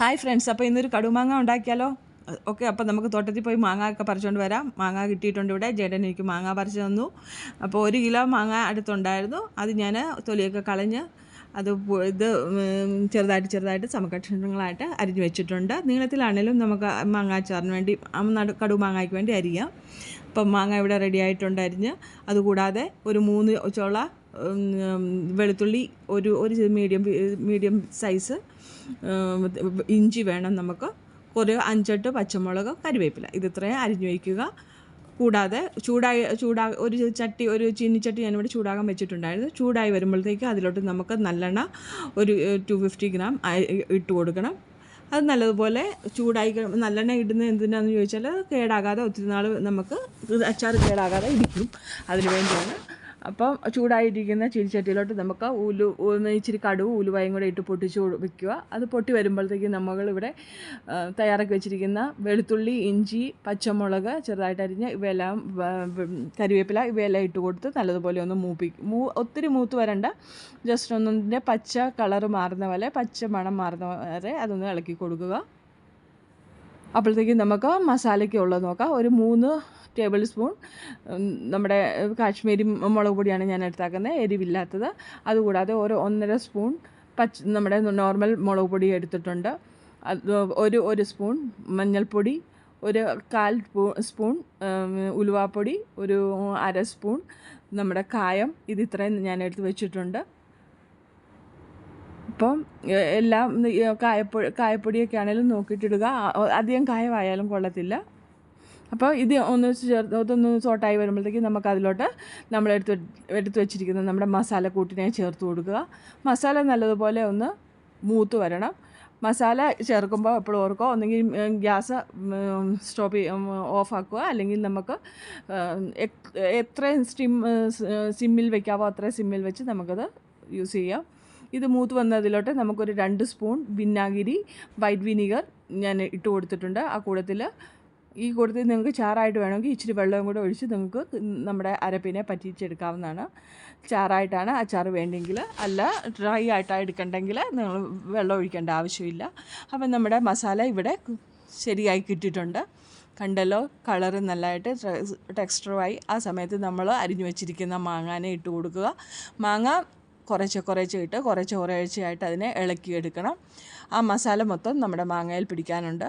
Hi friends അപ്പോൾ ഇന്നൊരു കടുമാങ്ങ ഉണ്ടാക്കിയാലോ? ഓക്കെ അപ്പോൾ നമുക്ക് തോട്ടത്തിൽ പോയി മാങ്ങ ഒക്കെ പറിച്ചുകൊണ്ട് വരാം. മാങ്ങ കിട്ടിയിട്ടുണ്ട് ഇവിടെ. ജേടൻ എനിക്ക് മാങ്ങ പറിച്ചു തന്നു. അപ്പോൾ ഒരു കിലോ മാങ്ങ അടുത്തുണ്ടായിരുന്നു. അത് ഞാൻ തൊലിയൊക്കെ കളഞ്ഞ് അത് ഇത് ചെറുതായിട്ട് ചെറുതായിട്ട് സമകക്ഷണങ്ങളായിട്ട് അരിഞ്ഞു വെച്ചിട്ടുണ്ട്. നീളത്തിലാണേലും നമുക്ക് മാങ്ങാച്ചാറിന് വേണ്ടി നടു മാങ്ങയ്ക്ക് വേണ്ടി അരിയാം. അപ്പം മാങ്ങ ഇവിടെ റെഡി ആയിട്ടുണ്ട് അരിഞ്ഞ്. അതുകൂടാതെ ഒരു മൂന്ന് ചോള വെളുത്തുള്ളി ഒരു ഒരു മീഡിയം മീഡിയം സൈസ് ഇഞ്ചി വേണം നമുക്ക്. കുറേ അഞ്ചെട്ട് പച്ചമുളക് കരിവേപ്പില ഇത് ഇത്രയും അരിഞ്ഞു വയ്ക്കുക. കൂടാതെ ചൂടായി ചൂടാ ഒരു ചട്ടി ഒരു ചീനിച്ചട്ടി ഞാനിവിടെ ചൂടാകാൻ വെച്ചിട്ടുണ്ടായിരുന്നു. ചൂടായി വരുമ്പോഴത്തേക്ക് അതിലോട്ട് നമുക്ക് നല്ലെണ്ണ ഒരു ടു ഫിഫ്റ്റി ഗ്രാം ഇട്ട് കൊടുക്കണം. അത് നല്ലതുപോലെ ചൂടായി നല്ലെണ്ണ ഇടുന്നത് എന്തിനാണെന്ന് ചോദിച്ചാൽ കേടാകാതെ ഒത്തിരി നാൾ നമുക്ക് അച്ചാർ കേടാകാതെ ഇരിക്കും. അതിനു വേണ്ടിയാണ് അപ്പം ചൂടായിരിക്കുന്ന ചീനിച്ചട്ടിയിലോട്ട് നമുക്ക് ഉലു ഇച്ചിരി കടുവ് ഉലുവായും കൂടെ ഇട്ട് പൊട്ടിച്ച് വെക്കുക. അത് പൊട്ടി വരുമ്പോഴത്തേക്കും നമ്മളിവിടെ തയ്യാറാക്കി വെച്ചിരിക്കുന്ന വെളുത്തുള്ളി ഇഞ്ചി പച്ചമുളക് ചെറുതായിട്ട് അരിഞ്ഞ് ഇവയെല്ലാം കരിവേപ്പില ഇവയെല്ലാം ഇട്ട് കൊടുത്ത് നല്ലതുപോലെ ഒന്ന് മൂപ്പി മൂ ഒത്തിരി മൂത്ത് വരണ്ട. ജസ്റ്റ് ഒന്നിന്റെ പച്ച കളർ മാറുന്ന പോലെ പച്ച മണം മാറുന്ന വരെ അതൊന്ന് ഇളക്കി കൊടുക്കുക. അപ്പോഴത്തേക്കും നമുക്ക് മസാലയ്ക്ക് ഉള്ളത് നോക്കാം. ഒരു മൂന്ന് ടേബിൾ സ്പൂൺ നമ്മുടെ കാശ്മീരി മുളക് പൊടിയാണ് ഞാൻ എടുത്താക്കുന്നത് എരിവില്ലാത്തത്. അതുകൂടാതെ ഒരു ഒന്നര സ്പൂൺ പച്ച നമ്മുടെ നോർമൽ മുളക് പൊടി എടുത്തിട്ടുണ്ട്. ഒരു ഒരു സ്പൂൺ മഞ്ഞൾപ്പൊടി ഒരു കാൽ സ്പൂൺ ഉലുവാപ്പൊടി ഒരു അര സ്പൂൺ നമ്മുടെ കായം. ഇത് ഇത്രയും ഞാൻ എടുത്ത് വെച്ചിട്ടുണ്ട്. അപ്പം എല്ലാം കായപ്പൊടി കായപ്പൊടിയൊക്കെ ആണെങ്കിലും നോക്കിയിട്ടിടുക. അധികം കായമായാലും കൊള്ളത്തില്ല. അപ്പോൾ ഇത് ഒന്ന് ചേർത്ത് അതൊന്ന് സോട്ടായി വരുമ്പോഴത്തേക്കും നമുക്ക് അതിലോട്ട് നമ്മൾ എടുത്ത് എടുത്ത് വെച്ചിരിക്കുന്ന നമ്മുടെ മസാല കൂട്ടിനെ ചേർത്ത് കൊടുക്കുക. മസാല നല്ലതുപോലെ ഒന്ന് മൂത്ത് വരണം. മസാല ചേർക്കുമ്പോൾ എപ്പോഴും ഓർക്കുക ഒന്നെങ്കിൽ ഗ്യാസ് സ്റ്റോപ്പ് ഓഫാക്കുക. അല്ലെങ്കിൽ നമുക്ക് എത്രയും സ്റ്റിം സിമ്മിൽ വെക്കാവോ അത്രയും സിമ്മിൽ വെച്ച് നമുക്കത് യൂസ് ചെയ്യാം. ഇത് മൂത്ത് വന്നതിലോട്ട് നമുക്കൊരു രണ്ട് സ്പൂൺ വിനാഗിരി വൈറ്റ് വിനീഗർ ഞാൻ ഇട്ട് കൊടുത്തിട്ടുണ്ട്. ആ കൂടത്തിൽ ഈ കൂട്ടത്തിൽ നിങ്ങൾക്ക് ചാറായിട്ട് വേണമെങ്കിൽ ഇച്ചിരി വെള്ളവും കൂടെ ഒഴിച്ച് നിങ്ങൾക്ക് നമ്മുടെ അരപ്പിനെ പറ്റിച്ചെടുക്കാവുന്നതാണ്. ചാറായിട്ടാണ് അച്ചാർ വേണ്ടെങ്കിൽ അല്ല ഡ്രൈ ആയിട്ടാണ് എടുക്കണ്ടെങ്കിൽ നിങ്ങൾ വെള്ളം ഒഴിക്കേണ്ട ആവശ്യമില്ല. അപ്പം നമ്മുടെ മസാല ഇവിടെ ശരിയായി കിട്ടിയിട്ടുണ്ട്. കണ്ടല്ലോ കളറ് നല്ലതായിട്ട് ടെക്സ്റ്ററുമായി ആ സമയത്ത് നമ്മൾ അരിഞ്ഞു വെച്ചിരിക്കുന്ന മാങ്ങാനെ ഇട്ട് കൊടുക്കുക. മാങ്ങ കുറച്ച് കുറച്ച് ഇട്ട് കുറച്ച് കുറേശ്ശെയായിട്ട് അതിനെ ഇളക്കിയെടുക്കണം. ആ മസാല മൊത്തം നമ്മുടെ മാങ്ങയിൽ പിടിക്കാനുണ്ട്.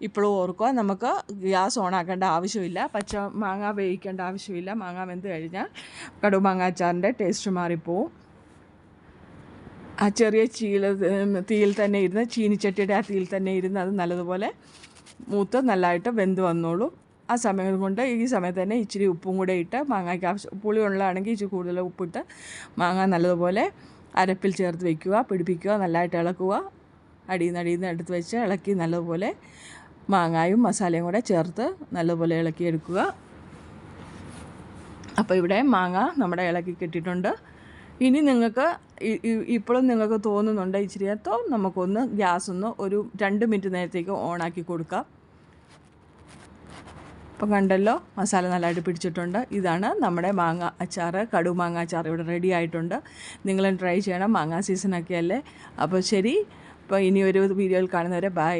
ഇപ്പോഴും ഓർക്കുക നമുക്ക് ഗ്യാസ് ഓണാക്കേണ്ട ആവശ്യമില്ല പച്ച മാങ്ങ വേവിക്കേണ്ട ആവശ്യമില്ല മാങ്ങ വെന്ത് കഴിഞ്ഞാൽ കടുമാങ്ങ അച്ചാറിന്റെ ടേസ്റ്റ് മാറിപ്പോവും. ആ ചെറിയ ചീല തീയിൽ തന്നെ ഇരുന്ന് ചീനിച്ചട്ടിയുടെ ആ തീയിൽ തന്നെ ഇരുന്ന് അത് നല്ലതുപോലെ മൂത്ത് നല്ലതായിട്ട് വെന്ത് വന്നോളും. ആ സമയം കൊണ്ട് ഈ സമയത്ത് തന്നെ ഇച്ചിരി ഉപ്പും കൂടെ ഇട്ട് മാങ്ങയ്ക്ക് ആവശ്യം പുളി ഉള്ളതാണെങ്കിൽ ഇച്ചിരി കൂടുതൽ ഉപ്പിട്ട് മാങ്ങ നല്ലതുപോലെ അരപ്പിൽ ചേർത്ത് വയ്ക്കുക പിടിപ്പിക്കുക നല്ലതായിട്ട് ഇളക്കുക. അടിയിൽ നിന്ന് അടിയിൽ നിന്ന് എടുത്ത് വെച്ച് ഇളക്കി നല്ലതുപോലെ മാങ്ങായും മസാലയും കൂടെ ചേർത്ത് നല്ലപോലെ ഇളക്കിയെടുക്കുക. അപ്പോൾ ഇവിടെ മാങ്ങ നമ്മുടെ ഇളക്കി കിട്ടിയിട്ടുണ്ട്. ഇനി നിങ്ങൾക്ക് ഇപ്പോഴും നിങ്ങൾക്ക് തോന്നുന്നുണ്ട് ഇച്ചിരി അത്തോ നമുക്കൊന്ന് ഗ്യാസ് ഒന്ന് ഒരു രണ്ട് മിനിറ്റ് നേരത്തേക്ക് ഓണാക്കി കൊടുക്കാം. അപ്പോൾ കണ്ടല്ലോ മസാല നല്ലതായിട്ട് പിടിച്ചിട്ടുണ്ട്. ഇതാണ് നമ്മുടെ മാങ്ങ അച്ചാർ കടു മാങ്ങ അച്ചാർ ഇവിടെ റെഡി ആയിട്ടുണ്ട്. നിങ്ങളും ട്രൈ ചെയ്യണം മാങ്ങ സീസണൊക്കെ അല്ലേ? അപ്പോൾ ശരി അപ്പോൾ ഇനി ഒരു വീഡിയോയിൽ കാണുന്നവരെ ബൈ